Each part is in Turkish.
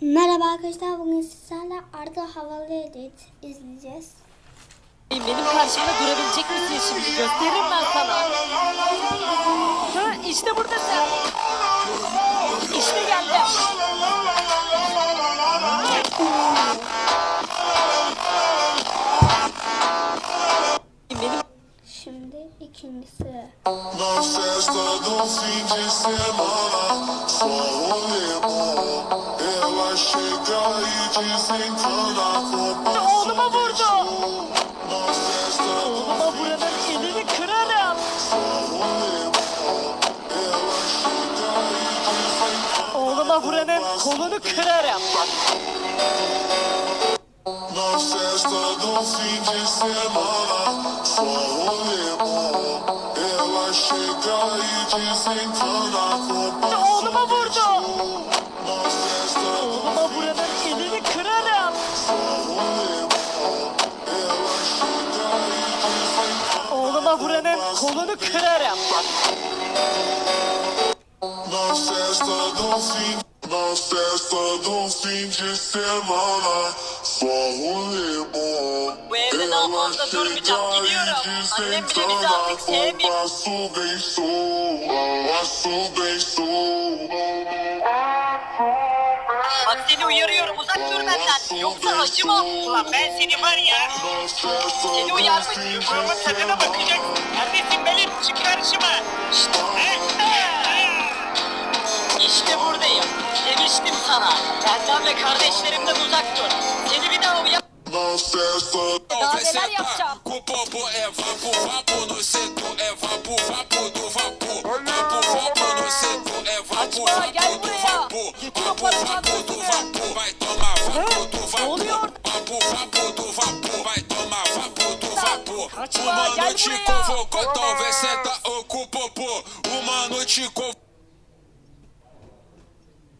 Merhaba arkadaşlar bugün sizlerle Arda Havalı Edit izleyeceğiz. Benim karşımda durabilecek misin şimdi? Gösteririm ben sana. Ha, işte buradasın. İşte geldim. Benim Şimdi ikincisi. Oğluma vurdu. Oğluma buranın elini kırarım. Oğluma buranın kolunu kırarım. Oğluma vurdu. Buranın elini kırarım. Oğluma buranın kolunu kırarım. Fim, de semana, só rolê bom. Bu evde daha fazla durmayacağım, gidiyorum. Annem bile bizi artık sevmiyor. Passo bem sou, passo bem sou. Benden. Yoksa acımam. Ulan ben seni var ya. Seni uyarmış. Yumruğumun tadına bakacaksın. Neredesin benim? Çık karşıma. İşte, işte buradayım. Demiştim sana. Benden ve kardeşlerimden uzak dur. Seni bir daha festa Daha neler yapacağım? Açma, gel buraya. vapo. Getir vapor do vapor, vapor, vapor do vapor, vai tomar vapor do vapor. O mano te convocou, talvez cê tá ocupopô. O mano te convocou.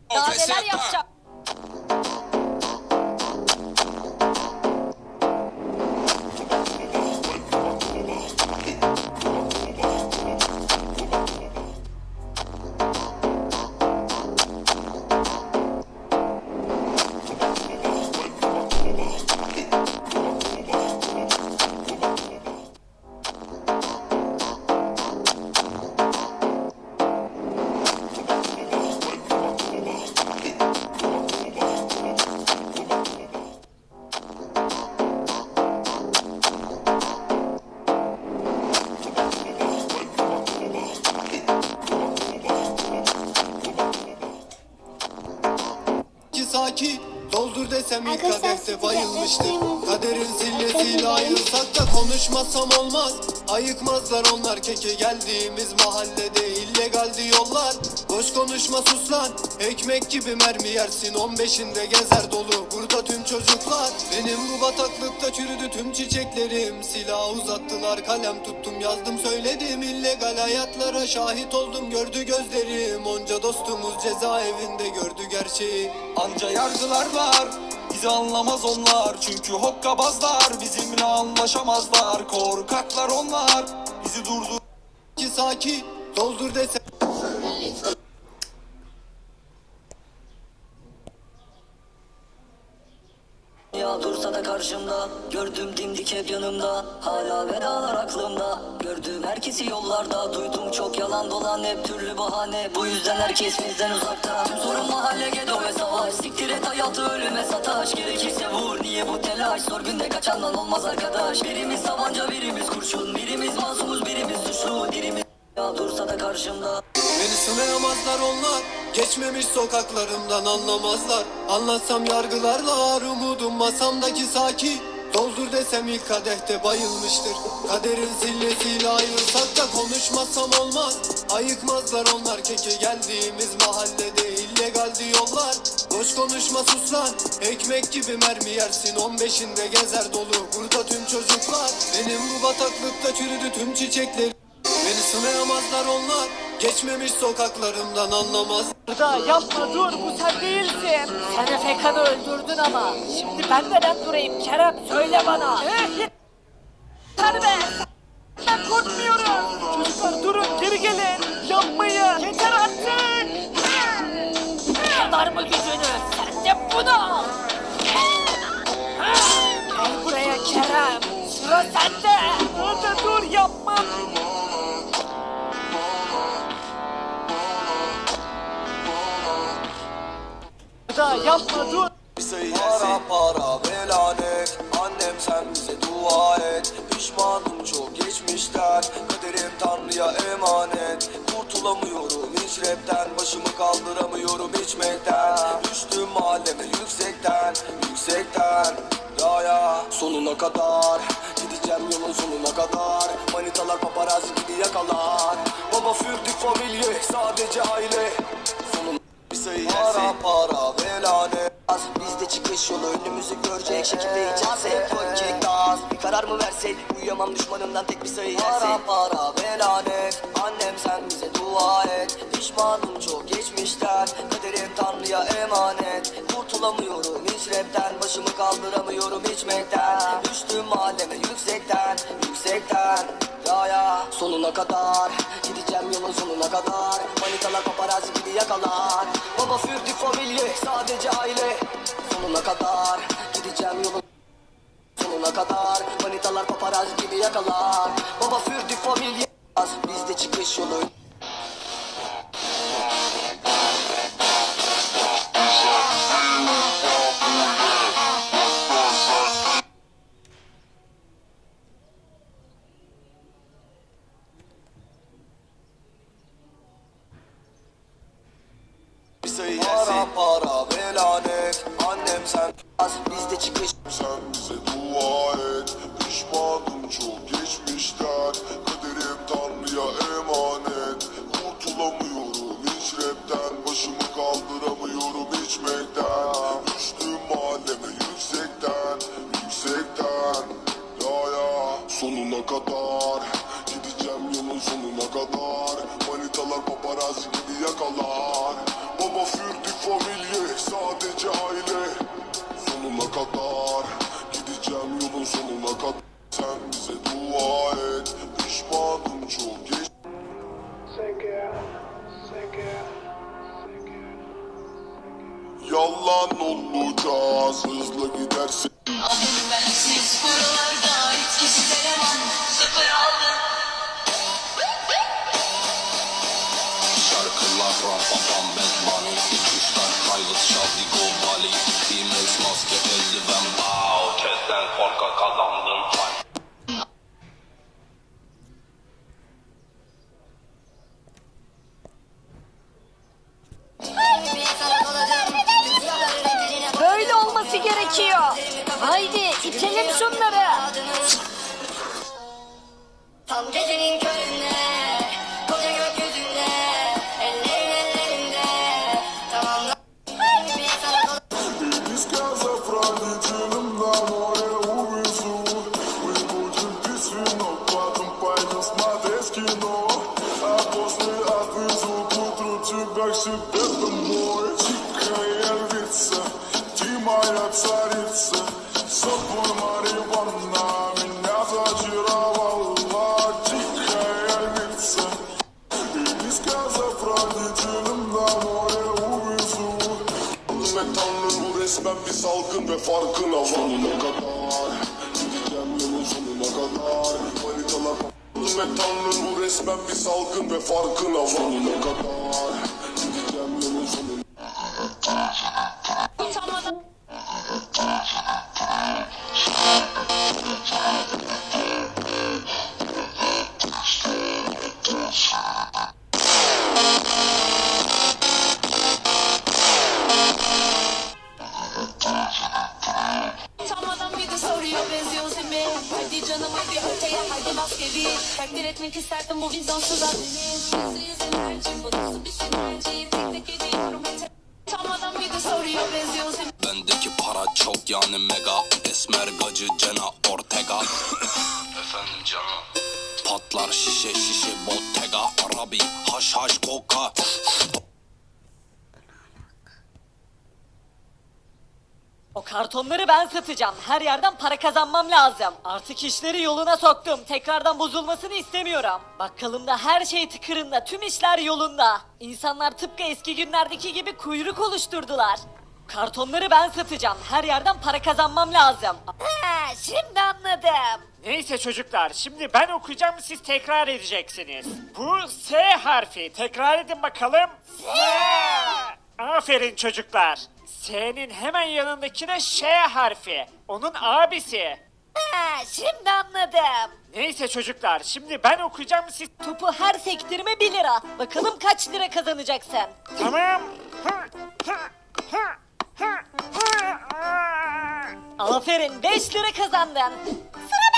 Talvez cê tá. Ki Doldur desem ilk kadehte göstereyim. Kaderin sillesiyle ayırsak da konuşmasam olmaz Ayıkmazlar onlar keke geldiğimiz mahallede illegaldi yollar Boş konuşma sus lan. Ekmek gibi mermi yersin. 15'inde gezer dolu. Burada tüm çocuklar. Benim bu bataklıkta çürüdü tüm çiçeklerim. Silah uzattılar kalem tuttum yazdım söyledim. İllegal hayatlara şahit oldum gördü gözlerim. Onca dostumuz cezaevinde gördü gerçeği. Anca yargılar var Bizi anlamaz onlar Çünkü hokkabazlar. Bizimle anlaşamazlar Korkaklar onlar. Bizi durdur Ki sakin doldur desem Ya dursa da karşımda. Gördüm dimdik hep yanımda. Hala vedalar aklımda. Gördüğüm herkesi yollarda. Duydum çok yalan dolan hep türlü bahane. Bu yüzden herkes bizden uzakta. Tüm sorun mahalle gedo ve savaş. Siktir et hayatı ölüme sataş. Gerekirse vur. Niye bu telaş? Sor günde kaçandan olmaz arkadaş. Birimiz tabanca birimiz kurşun. Birimiz masumuz birimiz suçlu. Birimiz ya dursa da karşımda. Beni sınayamazlar onlar Geçmemiş sokaklarımdan anlamazlar. Anlatsam yargılarlar Umudum masamdaki sakin Doldur desem ilk kadehte bayılmıştır. Kaderin zillesiyle ayırsak da konuşmasam olmaz. Ayıkmazlar onlar keke geldiğimiz mahallede. İllegaldi yollar Boş konuşma sus lan Ekmek gibi mermi yersin. 15'inde gezer dolu. Burada tüm çocuklar. Benim bu bataklıkta çürüdü tüm çiçeklerim. Beni sınayamazlar onlar Geçmemiş sokaklarımdan anlamaz Arda yapma dur bu sen değilsin. Sen Efekan'ı öldürdün ama. Şimdi ben neden durayım Kerem söyle bana. Yeter be. Ben korkmuyorum. Çocuklar durun geri gelin. Yapmayın. Yeter artık. Kadar mı gücünü? Sen de bunu. Gel buraya Kerem. Sıra sende. Hadi dur yapma. Da yapma dur. Para para ve lanet Annem sen bize dua et. Pişmanım çok geçmişten. Kaderim Tanrı'ya emanet. Kurtulamıyorum hiç rapten. Başımı kaldıramıyorum içmekten. Düştüm mahalleme yüksekten. Yüksekten. Ya ya. Sonuna kadar. Gideceğim yolun sonuna kadar. Manitalar paparazzi gibi yakalar. Baba fürdük familye sadece aile Sonuna Para para ve lanet Bizde çıkış yolu önümüzü görecek. Şekilde yiyeceğiz Hep gaz. Bir karar mı versek Uyuyamam düşmanımdan tek bir sayı Para para ve lanet Annem sen bize dua et. Pişmanım çok geçmişten. Kaderim Tanrı'ya emanet. Kurtulamıyorum hiç rapten. Başımı kaldıramıyorum içmekten. Düştüm mahalleme yüksekten Yüksekten. Ya ya. Sonuna kadar. Gideceğim yolun sonuna kadar. Manitalar paparazzi gibi yakalar familye sadece aile. Sonuna kadar Gideceğim yolun sonuna kadar Manitalar paparazzi gibi yakalar. Baba fürdü familye Bizde çıkış yolu Sen Bizde çıkış Sen bize dua et Pişmanım çok geçmişten. Kaderim Tanrı'ya emanet. Kurtulamıyorum hiç rapten. Başımı kaldıramıyorum içmekten Düştüm mahalleme yüksekten Yüksekten. Ya ya. Sonuna kadar Gideceğim yolun sonuna kadar. Manitalar paparazzi Böyle olması gerekiyor. Haydi itelim şunları. Tam gecenin себе домой Тихая львица, ты моя царица С собой Мариванна меня зачаровала Тихая львица Из казафранителем на море увезу ve Tanrım bu resmen bir salgın ve farkına var Sonuna kadar Gideceğim yolun sonuna kadar Manitalar ve Tanrım bu resmen bir salgın ve farkına var Sonuna kadar mi? Hadi canım hadi öteye hadi bas geri Takdir etmek isterdim bu vizyonsuz adını Yüzü enerji bu nasıl bir sinerji Tek tek ediyorum Utanmadan bir de soruyor benziyorsun Bendeki para çok yani mega. Esmer gacı Cena Ortega. Efendim canım. Patlar şişe şişe Bottega Arabi haş haş koka O kartonları ben satacağım. Her yerden para kazanmam lazım. Artık işleri yoluna soktum. Tekrardan bozulmasını istemiyorum. Bakkalımda her şey tıkırında. Tüm işler yolunda. İnsanlar tıpkı eski günlerdeki gibi kuyruk oluşturdular. Kartonları ben satacağım. Her yerden para kazanmam lazım. He, şimdi anladım. Neyse çocuklar şimdi ben okuyacağım siz tekrar edeceksiniz. Bu S harfi tekrar edin bakalım. S. Aferin çocuklar. S'nin hemen yanındaki de Ş harfi. Onun abisi. He, şimdi anladım. Neyse çocuklar şimdi ben okuyacağım siz... Topu her sektirme 1 lira. Bakalım kaç lira kazanacaksın. Tamam. Hı. Aa. Aferin 5 lira kazandın. Sıra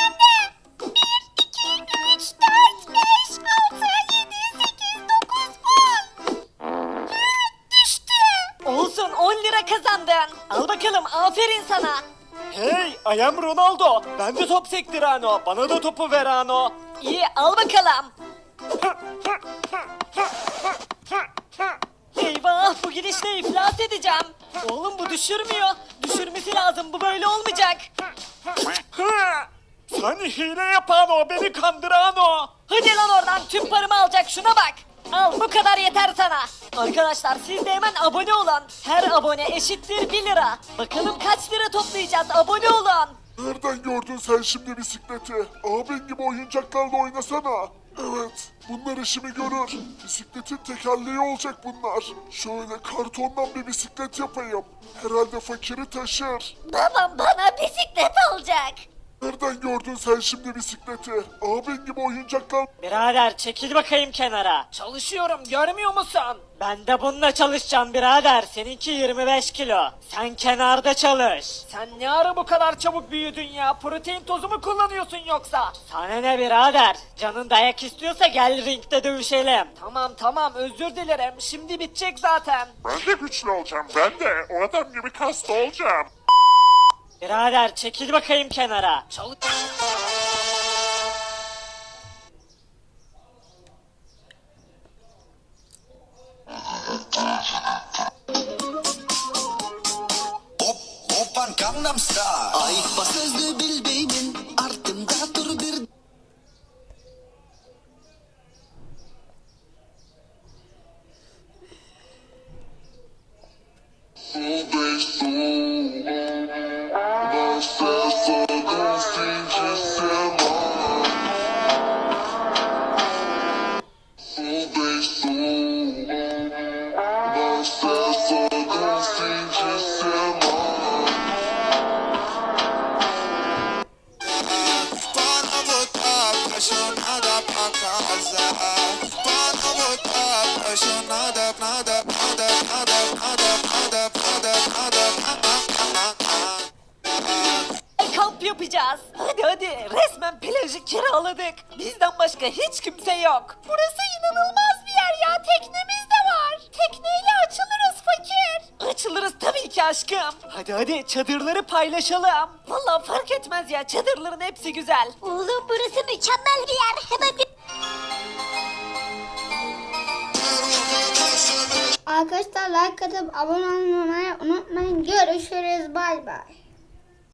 aferin sana. Hey I am Ronaldo. Ben de top sektir Ano. Bana da topu ver Ano. İyi al bakalım. Eyvah bu gidişle iflas edeceğim. Oğlum bu düşürmüyor. Düşürmesi lazım bu böyle olmayacak. Sen hile yapan o beni kandıran o. Hadi lan oradan tüm paramı alacak şuna bak. Al bu kadar yeter sana. Arkadaşlar siz de hemen abone olun. Her abone eşittir 1 lira. Bakalım kaç lira toplayacağız abone olun. Nereden gördün sen şimdi bisikleti? Abin gibi oyuncaklarla oynasana. Evet, bunlar işimi görür. Bisikletin tekerleği olacak bunlar. Şöyle kartondan bir bisiklet yapayım. Herhalde fakiri taşır. Babam bana bisiklet alacak. Nereden gördün sen şimdi bisikleti? Abin gibi oyuncaklar... Birader çekil bakayım kenara. Çalışıyorum görmüyor musun? Ben de bununla çalışacağım birader. Seninki 25 kilo. Sen kenarda çalış. Sen ne ara bu kadar çabuk büyüdün ya? Protein tozu mu kullanıyorsun yoksa? Sana ne birader? Canın dayak istiyorsa gel ringde dövüşelim. Tamam tamam özür dilerim. Şimdi bitecek zaten. Ben de güçlü olacağım. Ben de o adam gibi kaslı olacağım. Birader çekil bakayım kenara. Hop hoppan Gangnam Style Ayık bas sözlü bil beynin ardında dur bir Kamp yapacağız. Hadi hadi resmen plajı kiraladık. Bizden başka hiç kimse yok. Burası inanılmaz bir yer ya. Teknemiz Açılırız tabii ki aşkım. Hadi hadi çadırları paylaşalım. Vallahi fark etmez ya çadırların hepsi güzel. Oğlum burası mükemmel bir yer. Hemen bir... Arkadaşlar like atıp abone olmayı unutmayın. Görüşürüz. Bay bay.